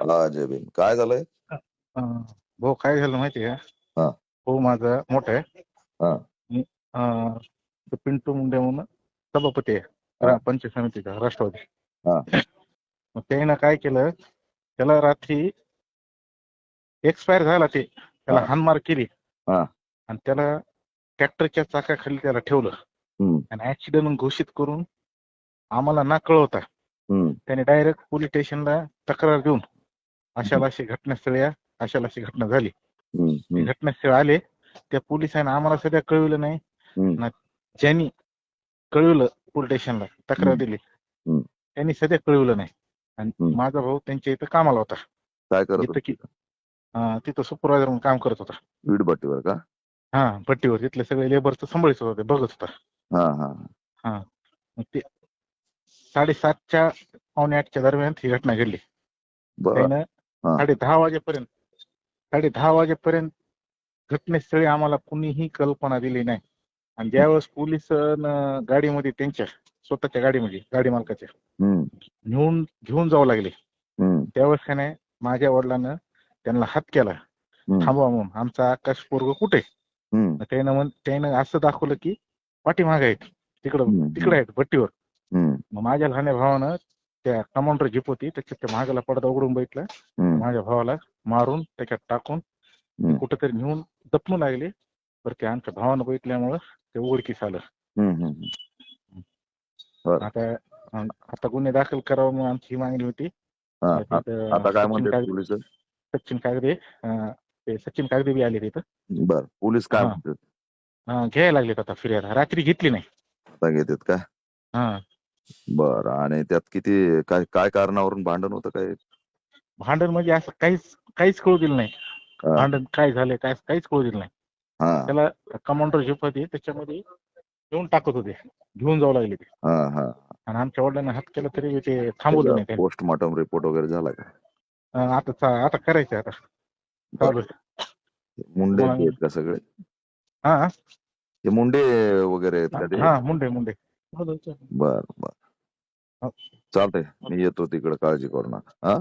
हा जय भीम. काय झालंय? भाऊ काय झालं माहिती आहे हा. का भाऊ माझा मोठा आहे. पिंटू मुंडे म्हणून सभापती आहे. पंचायत समितीचा राष्ट्रवादी. मग त्यानं काय केलं? त्याला रात्री एक्सपायर झाला ते. त्याला. हानमार केली. आणि त्याला ट्रॅक्टरच्या चाकाखाली त्याला ठेवलं. आणि ऍक्सिडेंट घोषित करून आम्हाला ना कळवता त्याने डायरेक्ट पोलीस स्टेशनला तक्रार देऊन अशाला अशी घटनास्थळी या, अशाला अशी घटना झाली. ते घटनास्थळी आले त्या पोलिसांनी आम्हाला सध्या कळविलं नाही. हम्म. ज्यांनी कळविलं पोलीस स्टेशनला तक्रार. दिली. त्यांनी सध्या कळविलं नाही. आणि. माझा भाऊ त्यांच्या इथं कामाला होता. काय करत तिथं सुपरवायझर म्हणून काम करत होता. वीट भट्टीवर का? हा पट्टीवर तिथले सगळे लेबरचं सांभाळत होता ते बघत होता. हा हा ते साडेसातच्या पावणे आठच्या दरम्यान ही घटना घडली. साडे दहा वाजेपर्यंत साडे दहा वाजेपर्यंत घटनेस्थळी आम्हाला कुणीही कल्पना दिली नाही. आणि ज्यावेळेस पोलीस गाडीमध्ये त्यांच्या स्वतःच्या गाडीमध्ये गाडी मालकाच्या घेऊन घेऊन जावं लागले. त्यावेळेस काय नाही माझ्या वडिलांना त्यांना हात केला. थांबवा म्हणून आमचा आकाश पोरग कुठे त्यानं म्हण त्यानं असं दाखवलं की पाठीमागे आहेत तिकडं. तिकडे आहेत भट्टीवर. मग माझ्या लहान्या भावानं त्या कमांडर जीप होती. त्याच्यात त्या महागाला पडदा उघडून बघितला. माझ्या भावाला मारून त्याच्यात टाकून. कुठेतरी नेऊन दपणू लागले. तर ते आमच्या भावानं बघितल्यामुळं ते उघडकीस आलं. आता आता गुन्हे दाखल करावा म्हणून आमची ही मागणी होती. आता काय सचिन म्हणते कागदे पोलीस? सचिन कागदे अं, ते सचिन कागदे बी आले तिथं. बर पोलीस काय घ्यायला लागलेत आता फिर्याद. रात्री घेतली नाही. घेतात का? हा. बर. आणि त्यात किती काय काय कारणावरून भांडण होतं काय भांडण म्हणजे असं काहीच काहीच कळू दिलं नाही. हा, भांडण काय झालंय काय काहीच कळू दिलं नाही. हा. त्याला कमांडर जीप होती त्याच्यामध्ये घेऊन टाकत होते. घेऊन जाऊ लागले ते. हा हा. आणि आमच्या वडिलांना हात केला तरी ते थांबवलं नाही त्यांनी. पोस्टमॉर्टम रिपोर्ट वगैरे झाला का? अं, आता चा- आता करायचं आता. चालू आहे. मुंडे आहेत का सगळे? हा. ते मुंडे वगैरे आहेत का ते? हा मुंडे मुंडे. बर बर. हो. चालतंय. मी येतो तिकडे काळजी करू नका. हा?